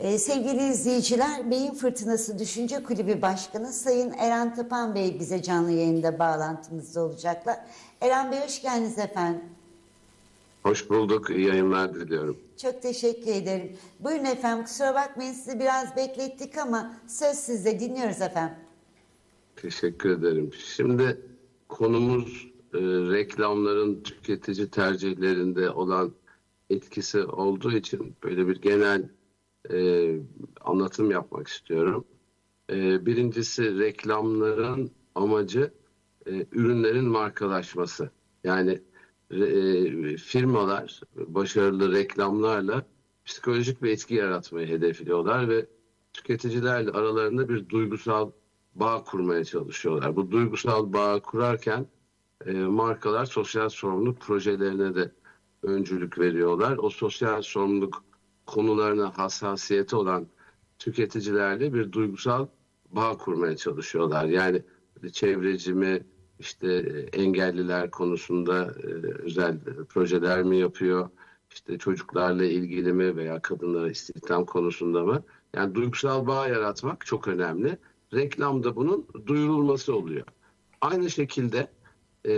Ee, sevgili izleyiciler, Beyin Fırtınası Düşünce Kulübü Başkanı Sayın Eren Tapan Bey bize canlı yayında bağlantımızda olacaklar. Eren Bey hoş geldiniz efendim. Hoş bulduk. İyi yayınlar diliyorum. Çok teşekkür ederim. Buyurun efendim, kusura bakmayın sizi biraz beklettik ama söz sizde dinliyoruz efendim. Teşekkür ederim. Şimdi konumuz e, reklamların tüketici tercihlerinde olan etkisi olduğu için böyle bir genel e, anlatım yapmak istiyorum. E, birincisi reklamların amacı e, ürünlerin markalaşması. Yani e, firmalar başarılı reklamlarla psikolojik bir etki yaratmayı hedefliyorlar ve tüketicilerle aralarında bir duygusal bağ kurmaya çalışıyorlar. Bu duygusal bağ kurarken e, markalar sosyal sorumluluk projelerine de öncülük veriyorlar. O sosyal sorumluluk konularına hassasiyeti olan tüketicilerle bir duygusal bağ kurmaya çalışıyorlar. Yani çevreci mi, işte engelliler konusunda e, özel projeler mi yapıyor? İşte çocuklarla ilgili mi veya kadınlara istihdam konusunda mı? Yani duygusal bağ yaratmak çok önemli. Reklamda bunun duyurulması oluyor. Aynı şekilde e,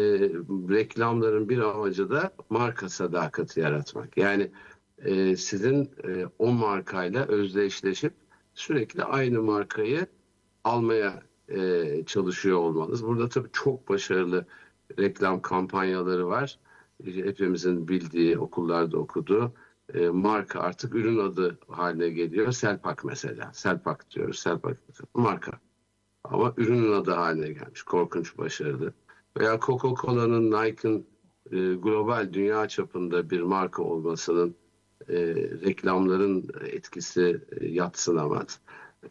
reklamların bir amacı da marka sadakati yaratmak. Yani e, sizin e, o markayla özdeşleşip sürekli aynı markayı almaya e, çalışıyor olmanız. Burada tabii çok başarılı reklam kampanyaları var. Hepimizin bildiği, okullarda okuduğu e, marka artık ürün adı haline geliyor. Selpak mesela. Selpak diyoruz. Selpak marka. Ama ürünün adı haline gelmiş. Korkunç başarılı. Veya Coca-Cola'nın, Nike'ın e, global dünya çapında bir marka olmasının e, reklamların etkisi e, yatsınamaz.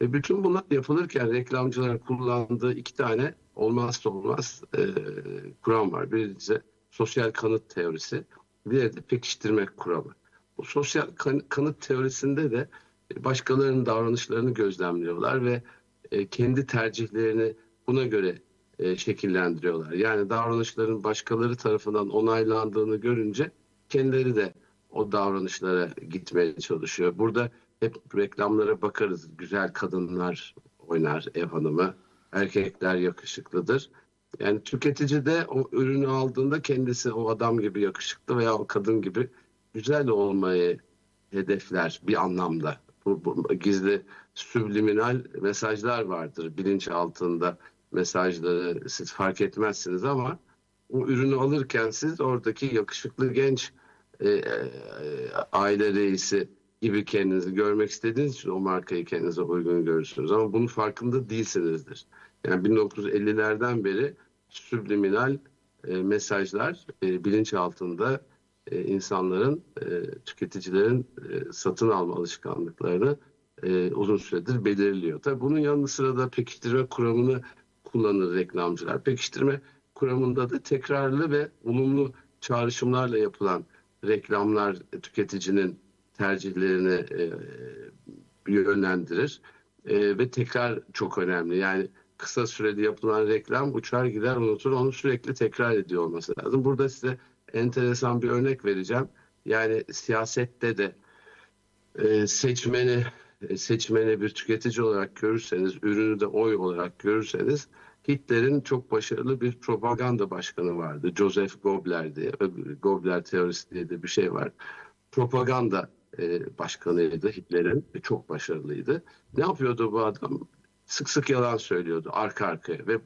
E, bütün bunlar yapılırken reklamcılar kullandığı iki tane olmazsa olmaz e, kuram var. Birincisi sosyal kanıt teorisi, diğeri de pekiştirme kuramı. Bu sosyal kan- kanıt teorisinde de başkalarının davranışlarını gözlemliyorlar ve e, kendi tercihlerini buna göre e, şekillendiriyorlar. Yani davranışların başkaları tarafından onaylandığını görünce kendileri de o davranışlara gitmeye çalışıyor. Burada hep reklamlara bakarız. Güzel kadınlar oynar ev hanımı. Erkekler yakışıklıdır. Yani tüketici de o ürünü aldığında kendisi o adam gibi yakışıklı veya o kadın gibi güzel olmayı hedefler bir anlamda. Bu, bu gizli subliminal mesajlar vardır bilinç altında mesajları siz fark etmezsiniz ama o ürünü alırken siz oradaki yakışıklı genç e, e, aile reisi gibi kendinizi görmek istediğiniz için o markayı kendinize uygun görürsünüz. Ama bunun farkında değilsinizdir. Yani 1950'lerden beri subliminal e, mesajlar e, bilinç altında insanların, tüketicilerin satın alma alışkanlıklarını uzun süredir belirliyor. Tabii bunun yanı sıra da pekiştirme kuramını kullanır reklamcılar. Pekiştirme kuramında da tekrarlı ve olumlu çağrışımlarla yapılan reklamlar tüketicinin tercihlerini e, yönlendirir. E, ve tekrar çok önemli. Yani kısa sürede yapılan reklam uçar gider unutur onu sürekli tekrar ediyor olması lazım. Burada size enteresan bir örnek vereceğim. Yani siyasette de e, seçmeni e, seçmeni bir tüketici olarak görürseniz, ürünü de oy olarak görürseniz Hitler'in çok başarılı bir propaganda başkanı vardı. Joseph Goebbels diye, Goebbels teorisi diye de bir şey var. Propaganda e, başkanıydı Hitler'in ve çok başarılıydı. Ne yapıyordu bu adam? Sık sık yalan söylüyordu arka arkaya ve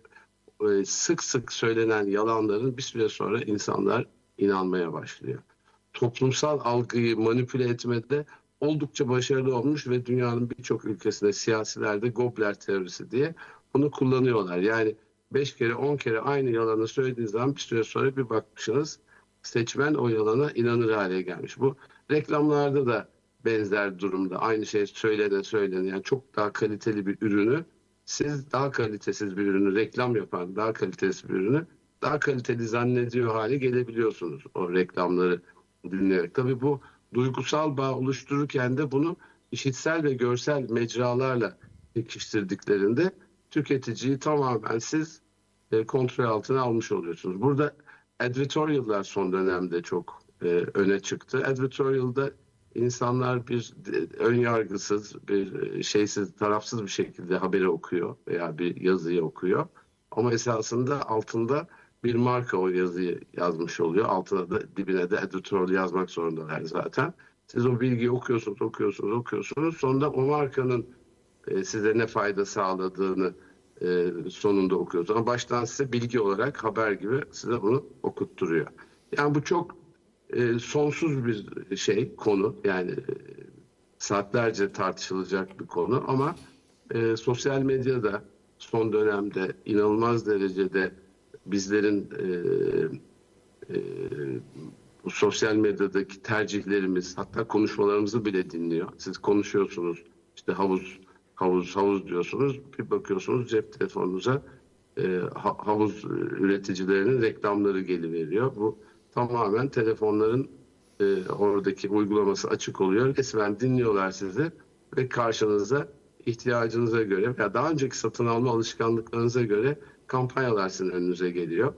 e, sık sık söylenen yalanların bir süre sonra insanlar inanmaya başlıyor. Toplumsal algıyı manipüle etmede oldukça başarılı olmuş ve dünyanın birçok ülkesinde siyasilerde Gobler teorisi diye bunu kullanıyorlar. Yani 5 kere 10 kere aynı yalanı söylediğiniz zaman bir süre sonra bir bakmışsınız seçmen o yalana inanır hale gelmiş. Bu reklamlarda da benzer durumda. Aynı şey söylene söylene yani çok daha kaliteli bir ürünü siz daha kalitesiz bir ürünü reklam yapan daha kalitesiz bir ürünü daha kaliteli zannediyor hale gelebiliyorsunuz o reklamları dinleyerek. Tabii bu duygusal bağ oluştururken de bunu işitsel ve görsel mecralarla pekiştirdiklerinde tüketiciyi tamamen siz e, kontrol altına almış oluyorsunuz. Burada advertorial'lar son dönemde çok e, öne çıktı. Advertorial'da insanlar bir de- ön yargısız, bir e, şeysiz, tarafsız bir şekilde haberi okuyor veya bir yazıyı okuyor. Ama esasında altında bir marka o yazıyı yazmış oluyor. Altına da dibine de editörlü yazmak zorundalar zaten. Siz o bilgiyi okuyorsunuz, okuyorsunuz, okuyorsunuz. Sonunda o markanın e, size ne fayda sağladığını e, sonunda okuyorsunuz. Ama baştan size bilgi olarak haber gibi size bunu okutturuyor. Yani bu çok e, sonsuz bir şey, konu. Yani e, saatlerce tartışılacak bir konu ama e, sosyal medyada son dönemde inanılmaz derecede bizlerin e, e, bu sosyal medyadaki tercihlerimiz hatta konuşmalarımızı bile dinliyor. Siz konuşuyorsunuz işte havuz havuz havuz diyorsunuz bir bakıyorsunuz cep telefonunuza e, ha- havuz üreticilerinin reklamları geliveriyor. Bu tamamen telefonların e, oradaki uygulaması açık oluyor. Resmen dinliyorlar sizi ve karşınıza ihtiyacınıza göre veya daha önceki satın alma alışkanlıklarınıza göre kampanyalar sizin önünüze geliyor.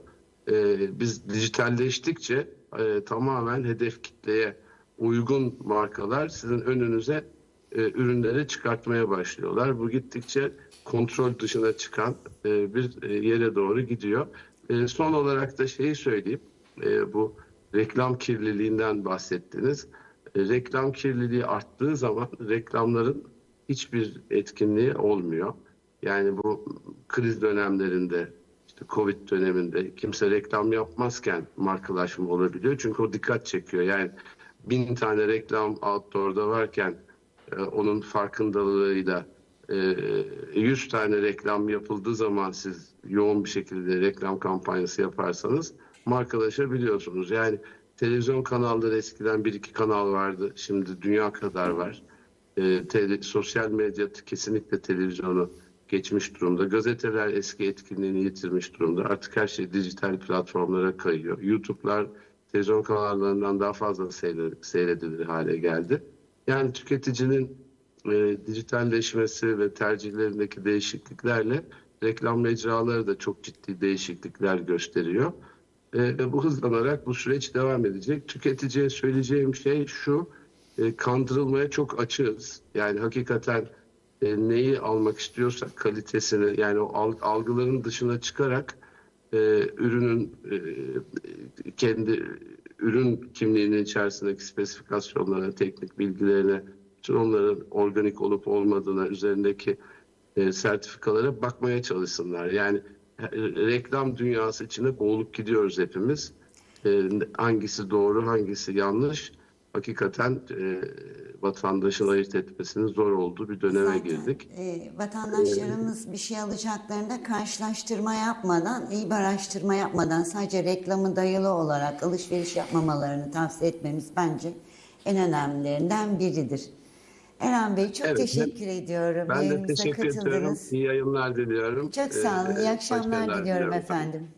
E, biz dijitalleştikçe e, tamamen hedef kitleye uygun markalar sizin önünüze e, ürünleri çıkartmaya başlıyorlar. Bu gittikçe kontrol dışına çıkan e, bir e, yere doğru gidiyor. E, son olarak da şeyi söyleyeyim. E, bu reklam kirliliğinden bahsettiniz. E, reklam kirliliği arttığı zaman reklamların hiçbir etkinliği olmuyor. Yani bu kriz dönemlerinde işte Covid döneminde kimse reklam yapmazken markalaşma olabiliyor. Çünkü o dikkat çekiyor. Yani bin tane reklam outdoor'da varken e, onun farkındalığıyla e, 100 tane reklam yapıldığı zaman siz yoğun bir şekilde reklam kampanyası yaparsanız markalaşabiliyorsunuz. Yani televizyon kanalları eskiden bir iki kanal vardı. Şimdi dünya kadar var. E, tele- sosyal medya kesinlikle televizyonu geçmiş durumda. Gazeteler eski etkinliğini yitirmiş durumda. Artık her şey dijital platformlara kayıyor. YouTube'lar televizyon kanallarından daha fazla seyre- seyredilir hale geldi. Yani tüketicinin e, dijitalleşmesi ve tercihlerindeki değişikliklerle reklam mecraları da çok ciddi değişiklikler gösteriyor. E, ve bu hızlanarak bu süreç devam edecek. Tüketiciye söyleyeceğim şey şu, e, kandırılmaya çok açığız. Yani hakikaten e, neyi almak istiyorsak kalitesini yani o al- algıların dışına çıkarak e, ürünün e, kendi ürün kimliğinin içerisindeki spesifikasyonlarına, teknik bilgilerine, bütün onların organik olup olmadığına, üzerindeki e, sertifikalara bakmaya çalışsınlar. Yani e, reklam dünyası içine boğulup gidiyoruz hepimiz. E, hangisi doğru, hangisi yanlış? Hakikaten e, vatandaşın ayırt etmesinin zor olduğu bir döneme Zaten, girdik. e, vatandaşlarımız bir şey alacaklarında karşılaştırma yapmadan, iyi bir araştırma yapmadan sadece reklamı dayalı olarak alışveriş yapmamalarını tavsiye etmemiz bence en önemlilerinden biridir. Eren Bey çok Evet, teşekkür ediyorum. Ben de teşekkür ediyorum. katıldınız. İyi yayınlar diliyorum. Çok sağ olun. Ee, İyi akşamlar başarılar diliyorum diliyorum. efendim.